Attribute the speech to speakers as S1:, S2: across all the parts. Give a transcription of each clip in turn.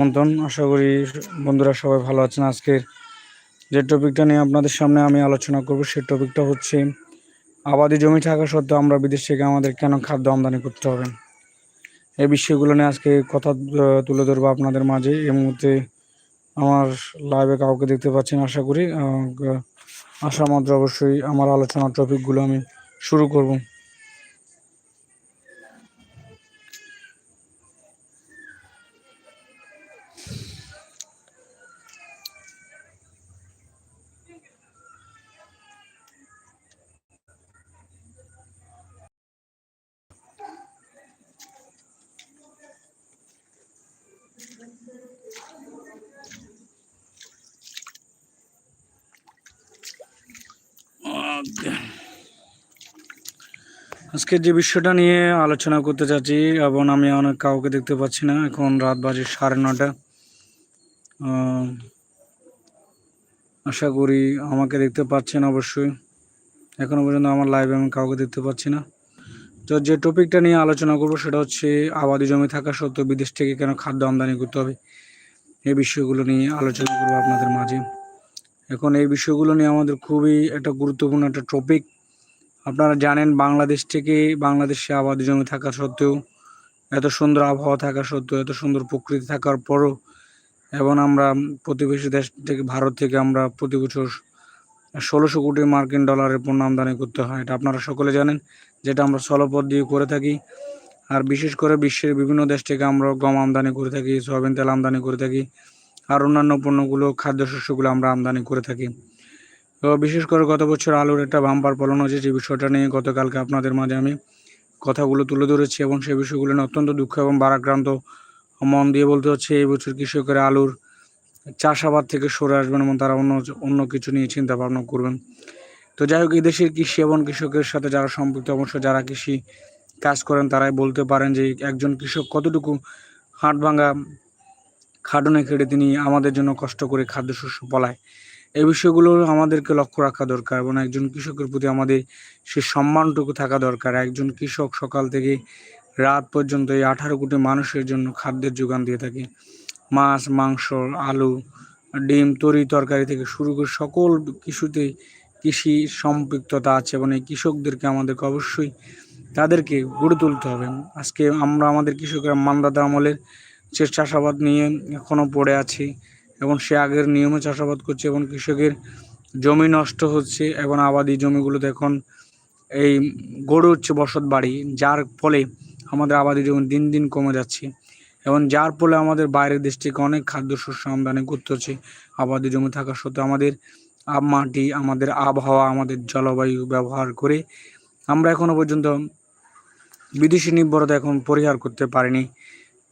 S1: মন্তন আশা করি বন্ধুরা সবাই ভালো আছেন। আজকের যে টপিকটা নিয়ে আপনাদের সামনে আমি আলোচনা করব সেই টপিকটা হচ্ছে, আবাদি জমি থাকা সত্ত্বেও আমরা বিদেশ থেকে আমাদের কেন খাদ্য আমদানি করতে হবে? এই বিষয়গুলো নিয়ে আজকে কথা তুলে ধরবো আপনাদের মাঝে। এই মুহূর্তে আমার লাইভে কাউকে দেখতে পাচ্ছেন, আশা করি আসা মাত্র অবশ্যই আমার আলোচনার টপিকগুলো আমি শুরু করব। আজকে যে বিষয়টা নিয়ে আলোচনা করতে চাচ্ছি, এবং আমি অনেক কাউকে দেখতে পাচ্ছি না, এখন রাত বাজে সাড়ে নটা আশা করি আমাকে দেখতে পাচ্ছেন অবশ্যই। এখনও পর্যন্ত আমার লাইভে আমি কাউকে দেখতে পাচ্ছি না। তো যে টপিকটা নিয়ে আলোচনা করব, সেটা হচ্ছে আবাদি জমি থাকা সত্ত্বেও বিদেশ থেকে কেন খাদ্য আমদানি করতে হবে, এই বিষয়গুলো নিয়ে আলোচনা করব আপনাদের মাঝে। এখন এই বিষয়গুলো নিয়ে আমাদের খুবই একটা গুরুত্বপূর্ণ একটা টপিক আপনারা জানেন বাংলাদেশ থেকে বাংলাদেশে আবাদি জমি থাকা সত্ত্বেও, এত সুন্দর আবহাওয়া থাকা সত্ত্বেও, এত সুন্দর প্রকৃতি থাকার পরও এবং আমরা প্রতিবেশী দেশ থেকে, ভারত থেকে আমরা প্রতি বছর ষোলোশো কোটি মার্কিন ডলারের পণ্য আমদানি করতে হয়। এটা আপনারা সকলে জানেন, যেটা আমরা স্থলপথ দিয়ে করে থাকি। আর বিশেষ করে বিশ্বের বিভিন্ন দেশ থেকে আমরা গম আমদানি করে থাকি, সয়াবিন তেল আমদানি করে থাকি। আর অন্যান্য পণ্যগুলো, খাদ্যশস্যগুলো আমরা আমদানি করে থাকি। তো বিশেষ করে গত বছর আলুর একটা বাম্পার ফলন হয়েছে যে বিষয়টা নিয়ে গতকালকে আপনাদের মাঝে আমি কথাগুলো তুলে ধরেছি এবং সেই বিষয়গুলো নিয়ে অত্যন্ত দুঃখ এবং বারাক্রান্ত মন দিয়ে বলতে হচ্ছে, এই বছর কৃষকেরা আলুর চাষাবাদ থেকে সরে আসবেন এবং তারা অন্য অন্য কিছু নিয়ে চিন্তা ভাবনা করবেন। তো যাই হোক এই দেশের কৃষি এবং কৃষকের সাথে যারা সম্পৃক্ত, অবশ্য যারা কৃষি কাজ করেন, তারাই বলতে পারেন যে একজন কৃষক কতটুকু হাট ভাঙা খাটনে খেটে তিনি আমাদের জন্য কষ্ট করে খাদ্যশস্য ফলায় এই বিষয়গুলো আমাদেরকে লক্ষ্য রাখা দরকার এবং একজন কৃষকের প্রতি আমাদের সে সম্মানটুকু থাকা দরকার। একজন কৃষক সকাল থেকে রাত পর্যন্ত এই আঠারো কোটি মানুষের জন্য খাদ্যের যোগান দিয়ে থাকে। মাছ, মাংস, আলু, ডিম, তরি তরকারি থেকে শুরু করে সকল কিছুতে কৃষি সম্পৃক্ততা আছে এবং এই কৃষকদেরকে আমাদেরকে অবশ্যই তাদেরকে গড়ে তুলতে হবে। আজকে আমরা আমাদের কৃষকরা মানদাতা আমলের সে চাষাবাদ নিয়ে এখনও পড়ে আছি এবং সে আগের নিয়মে চাষাবাদ করছে এবং কৃষকের জমি নষ্ট হচ্ছে এবং আবাদি জমিগুলোতে এখন এই গড়ে উঠছে বসত বাড়ি, যার ফলে আমাদের আবাদি জমি দিন দিন কমে যাচ্ছে এবং যার ফলে আমাদের বাইরের দেশ থেকে অনেক খাদ্যশস্য আমদানি করতে হচ্ছে। আবাদি জমি থাকা সত্ত্বেও আমাদের মাটি, আমাদের আবহাওয়া, আমাদের জলবায়ু ব্যবহার করে আমরা এখনও পর্যন্ত বিদেশি নির্ভরতা এখন পরিহার করতে পারিনি।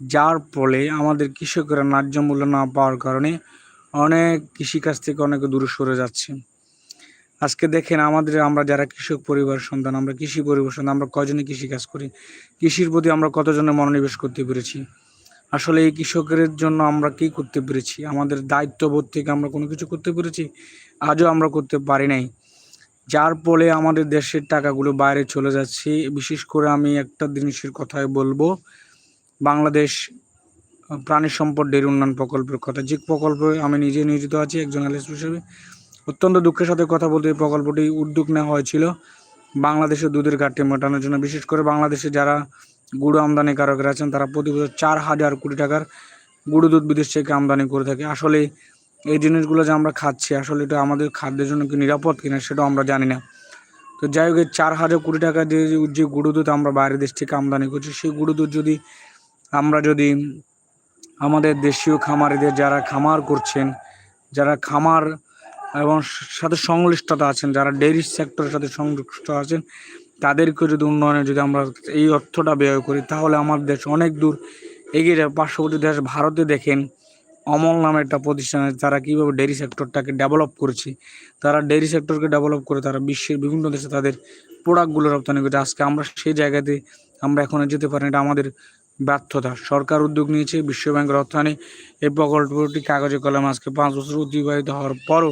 S1: যার ফলে আমাদের কৃষকেরা ন্যায্য মূল্য না পাওয়ার কারণে অনেক কৃষিকাজ থেকে অনেক দূরে সরে যাচ্ছে। আজকে দেখেন আমাদের, আমরা যারা কৃষক পরিবার সন্তান, আমরা কৃষি পরিবার সন্তান, আমরা কজনে কৃষিকাজ করি? কৃষির প্রতি আমরা কতজনে মনোনিবেশ করতে পেরেছি? আসলে এই কৃষকের জন্য আমরা কি করতে পেরেছি? আমাদের দায়িত্ববোধ থেকে আমরা কোনো কিছু করতে পেরেছি? আজও আমরা করতে পারি নাই। যার ফলে আমাদের দেশের টাকাগুলো বাইরে চলে যাচ্ছে। বিশেষ করে আমি একটা জিনিসের কথাই বলব বাংলাদেশ প্রাণী সম্পদ ডেরি উন্নয়ন প্রকল্পের কথা। যে প্রকল্পে আমি নিজে নিয়োজিত আছি, একজন অ্যালিস্ট হিসেবে। অত্যন্ত দুঃখের সাথে কথা বলতে এই প্রকল্পটি উদ্যোগ নেওয়া হয়েছিল বাংলাদেশের দুধের ঘাটতি মেটানোর জন্য। বিশেষ করে বাংলাদেশে যারা গুঁড়ো আমদানিকারকরা আছেন, তারা প্রতি বছর চার হাজার কোটি টাকার গুঁড়ো দুধ বিদেশ থেকে আমদানি করে থাকে। আসলে এই জিনিসগুলো যে আমরা খাচ্ছি, আসলে এটা আমাদের খাদ্যের জন্য কি নিরাপদ কিনা সেটাও আমরা জানি না। তো যাই হোক চার হাজার কোটি টাকা দিয়ে যে গুঁড়ো দুধ আমরা বাইরের দেশ থেকে আমদানি করছি, সেই গুঁড়ো দুধ যদি আমরা যদি আমাদের দেশীয় খামারিদের যারা খামার করছেন, যারা খামার এবং সাথে সংশ্লিষ্টতা আছেন, যারা ডেয়ারি সেক্টরের সাথে সংযুক্ত আছেন, তাদেরকে যদি উন্নয়নে যদি আমরা এই অর্থটা ব্যয় করি, তাহলে আমার দেশ অনেক দূর এগিয়ে যাবে। পার্শ্ববর্তী দেশ ভারতে দেখেন, অমল নামে একটা প্রতিষ্ঠান আছে, তারা কীভাবে ডেয়ারি সেক্টরটাকে ডেভেলপ করেছে। তারা ডেয়ারি সেক্টরকে ডেভেলপ করে তারা বিশ্বের বিভিন্ন দেশে তাদের প্রোডাক্টগুলো রপ্তানি করছে। আজকে আমরা সেই জায়গাতে আমরা এখনও যেতে পারি এটা আমাদের ব্যর্থতা। সরকার উদ্যোগ নিয়েছে বিশ্বব্যাংকের অর্থায়নে এই প্রকল্পটি কাগজে কলম আজকে পাঁচ বছর অতিবাহিত হওয়ার পরও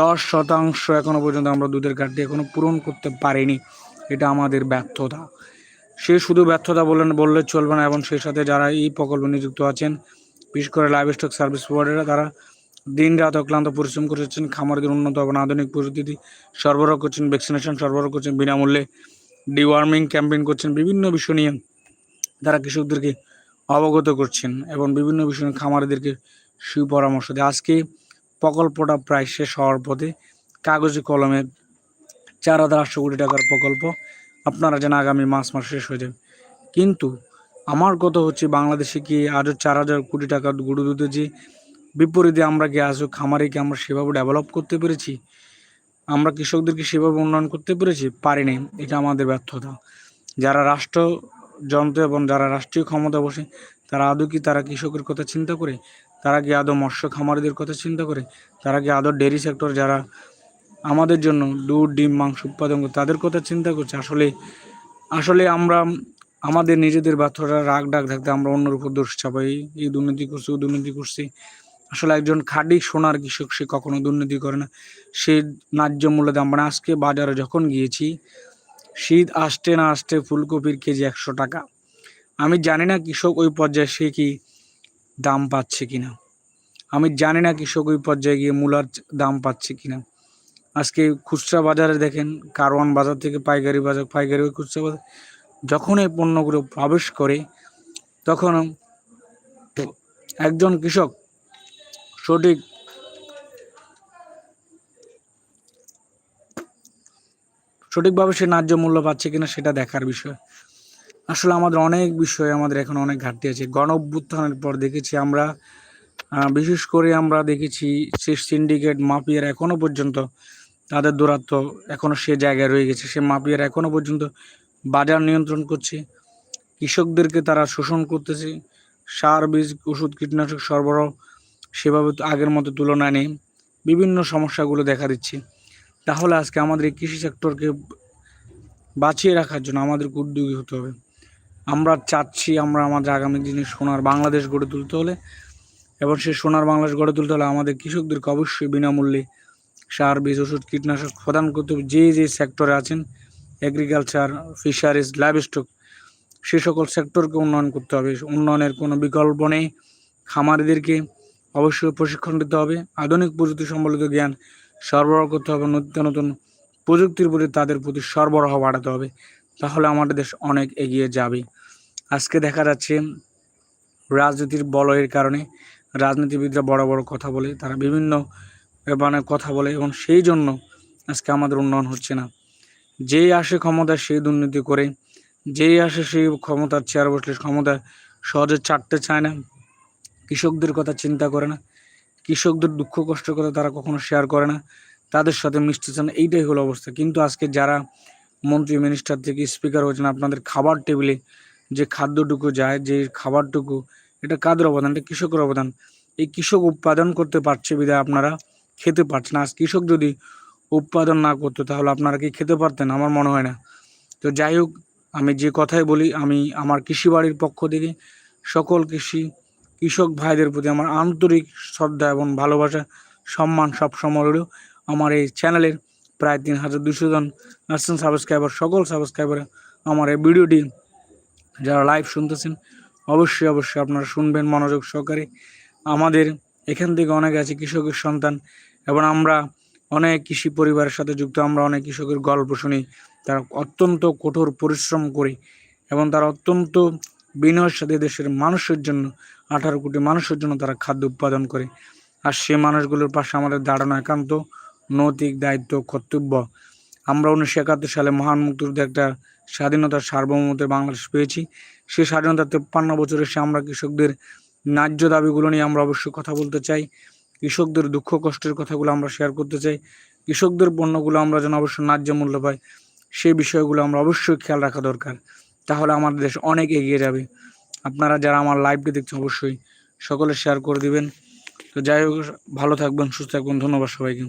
S1: দশ শতাংশ এখনও পর্যন্ত আমরা দুধের ঘাটতি এখনও পূরণ করতে পারিনি। এটা আমাদের ব্যর্থতা। সে শুধু ব্যর্থতা বললেন বললে চলবে না এবং সেই সাথে যারা এই প্রকল্পে নিযুক্ত আছেন, বিশেষ করে লাইভ স্টক সার্ভিস প্রোভাইডাররা, তারা দিন রাত অক্লান্ত পরিশ্রম করেছেন খামারদের উন্নত এবং আধুনিক পদ্ধতি সরবরাহ করছেন, ভ্যাকসিনেশন সরবরাহ করছেন, বিনামূল্যে ডিওয়ার্মিং ক্যাম্পেইন করছেন, বিভিন্ন বিষয় নিয়ে তারা কৃষকদেরকে অবগত করছেন এবং বিভিন্ন বিষয় খামারিদেরকে সুপরামর্শ দেয়। আজকে প্রকল্পটা প্রায় শেষ হওয়ার পথে কাগজে কলমের চার হাজার আটশো কোটি টাকার প্রকল্প আপনারা যেন আগামী মাস মাস শেষ হয়ে যাবে। কিন্তু আমার কথা হচ্ছে বাংলাদেশে কি আজও চার হাজার কোটি টাকার গরু দুধে যে বিপরীতে আমরা কি আজও খামারিকে আমরা সেভাবে ডেভেলপ করতে পেরেছি? আমরা কৃষকদেরকে সেভাবে উন্নয়ন করতে পেরেছি? পারিনি এটা আমাদের ব্যর্থতা। যারা রাষ্ট্র যন্ত্র এবং যারা রাষ্ট্রীয় ক্ষমতা বসে, তারা আদৌ কি তারা কৃষকের কথা চিন্তা করে? তারা কি আদৌ মৎস্য খামারিদের কথা চিন্তা করে? তারা কি আদৌ ডেয়ারি সেক্টর যারা আমাদের জন্য দুধ, ডিম, মাংস উৎপাদন করে, তাদের কথা চিন্তা করছে? আসলে আসলে আমরা আমাদের নিজেদের ব্যর্থতা রাগ, ডাক থাকতে আমরা অন্যের উপর দোষ চাপাই। এই দুর্নীতি করছি ও দুর্নীতি করছি। আসলে একজন খাঁটি সোনার কৃষক, সে কখনো দুর্নীতি করে না। সে ন্যায্য মূল্য দাম মানে আজকে বাজারে যখন গিয়েছি শীত আসতে না আসতে ফুলকপির কেজি একশো টাকা। আমি জানি না কৃষক ওই পর্যায়ে সে কি দাম পাচ্ছে কিনা। আমি জানি না কৃষক ওই পর্যায়ে গিয়ে মূলার দাম পাচ্ছে কিনা। আজকে খুচরা বাজারে দেখেন, কারওয়ান বাজার থেকে পাইকারি বাজার, পাইকারি খুচরা বাজার, যখন এই পণ্যগুলো প্রবেশ করে, তখন একজন কৃষক সঠিক সঠিকভাবে সে ন্যায্য মূল্য পাচ্ছে কিনা সেটা দেখার বিষয়। আসলে আমাদের অনেক বিষয়ে আমাদের এখন অনেক ঘাটতি আছে। গণ অভ্যুত্থানের পর দেখেছি আমরা বিশেষ করে আমরা দেখেছি সে সিন্ডিকেট মাফিয়ার এখনও পর্যন্ত তাদের দৌরাত্ম এখনও সে জায়গায় রয়ে গেছে। সে মাফিয়ার এখনও পর্যন্ত বাজার নিয়ন্ত্রণ করছে। কৃষকদেরকে তারা শোষণ করতেছে। সার, বীজ, ওষুধ, কীটনাশক সরবরাহ সেভাবে আগের মতো তুলনায় নেই। বিভিন্ন সমস্যাগুলো দেখা দিচ্ছে। তাহলে আজকে আমাদের এই কৃষি সেক্টরকে বাঁচিয়ে রাখার জন্য আমাদেরকে উদ্যোগী হতে হবে। আমরা চাচ্ছি আমরা আমাদের আগামী দিনে সোনার বাংলাদেশ গড়ে তুলতে হলে এবং সেই সোনার বাংলাদেশ গড়ে তুলতে হলে আমাদের কৃষকদেরকে অবশ্যই বিনামূল্যে সার, বীজ, ওষুধ, কীটনাশক প্রদান করতে হবে। যে যে সেক্টরে আছেন এগ্রিকালচার ফিশারিজ লাইভ স্টক সে সকল সেক্টরকে উন্নয়ন করতে হবে। উন্নয়নের কোনো বিকল্প নেই। খামারিদেরকে অবশ্যই প্রশিক্ষণ দিতে হবে। আধুনিক প্রযুক্তি সম্বলিত জ্ঞান সরবরাহ করতে হবে, নতুন নতুন প্রযুক্তির প্রতি তাদের প্রতি সরবরাহ বাড়াতে হবে, তাহলে আমাদের দেশ অনেক এগিয়ে যাবে। আজকে দেখা যাচ্ছে রাজনীতির বলয়ের কারণে রাজনীতিবিদরা বড় বড় কথা বলে, তারা বিভিন্ন মানে কথা বলে এবং সেই জন্য আজকে আমাদের উন্নয়ন হচ্ছে না। যেই আসে ক্ষমতা সেই দুর্নীতি করে, যেই আসে সেই ক্ষমতার চেয়ার বসলে ক্ষমতা সহজে চাটতে চায় না, কৃষকদের কথা চিন্তা করে না কৃষকদের দুঃখ কষ্টের কথা তারা কখনো শেয়ার করে না। তাদের সাথে মিশতে চান, এইটাই হলো অবস্থা। কিন্তু আজকে যারা মন্ত্রী মিনিস্টার থেকে স্পিকার হয়েছেন, আপনাদের খাবার টেবিলে যে খাদ্যটুকু যায়, যে খাবারটুকু, এটা কাদের অবদান? এটা কৃষকের অবদান। এই কৃষক উৎপাদন করতে পারছে বিধায় আপনারা খেতে পারছেন আজ কৃষক যদি উৎপাদন না করতো, তাহলে আপনারা কি খেতে পারতেন? আমার মনে হয় না। তো যাই হোক, আমি যে কথাই বলি, আমি আমার কৃষি বাড়ির পক্ষ থেকে সকল কৃষি কৃষক ভাইদের প্রতি আমার আন্তরিক শ্রদ্ধা এবং ভালোবাসা, সম্মান সবসময় রইল। আমার এই চ্যানেলের প্রায় তিন হাজার দুশো জন আছেন সাবস্ক্রাইবার, সকল সাবস্ক্রাইবার আমার এই ভিডিওটি যারা লাইভ শুনতেছেন, অবশ্যই অবশ্যই আপনারা শুনবেন মনোযোগ সহকারে। আমাদের এখান থেকে অনেক আছে কৃষকের সন্তান এবং আমরা অনেক কৃষি পরিবারের সাথে যুক্ত, আমরা অনেক কৃষকের গল্প শুনি। তারা অত্যন্ত কঠোর পরিশ্রম করে এবং তারা অত্যন্ত বিনয়ের সাথে দেশের মানুষের জন্য আঠারো কোটি মানুষের জন্য তারা খাদ্য উৎপাদন করে। আর সে মানুষগুলোর পাশে আমাদের দাঁড়ানো একান্ত নৈতিক দায়িত্ব, কর্তব্য। আমরা উনিশশো একাত্তর সালে মহান মুক্তিযুদ্ধে একটা স্বাধীনতার সার্বভৌমত্বে বাংলাদেশ পেয়েছি। সেই স্বাধীনতা তেপ্পান্ন বছর এসে আমরা কৃষকদের ন্যায্য দাবিগুলো নিয়ে আমরা অবশ্যই কথা বলতে চাই। কৃষকদের দুঃখ, কষ্টের কথাগুলো আমরা শেয়ার করতে চাই। কৃষকদের পণ্যগুলো আমরা যেন অবশ্যই ন্যায্য মূল্য পাই, সেই বিষয়গুলো আমরা অবশ্যই খেয়াল রাখা দরকার। তাহলে আমাদের দেশ অনেক এগিয়ে যাবে। আপনারা যারা আমার লাইভটি দেখছেন, অবশ্যই সকলে শেয়ার করে দিবেন। তো যাই হোক, ভালো থাকবেন, সুস্থ থাকবেন, ধন্যবাদ সবাইকে।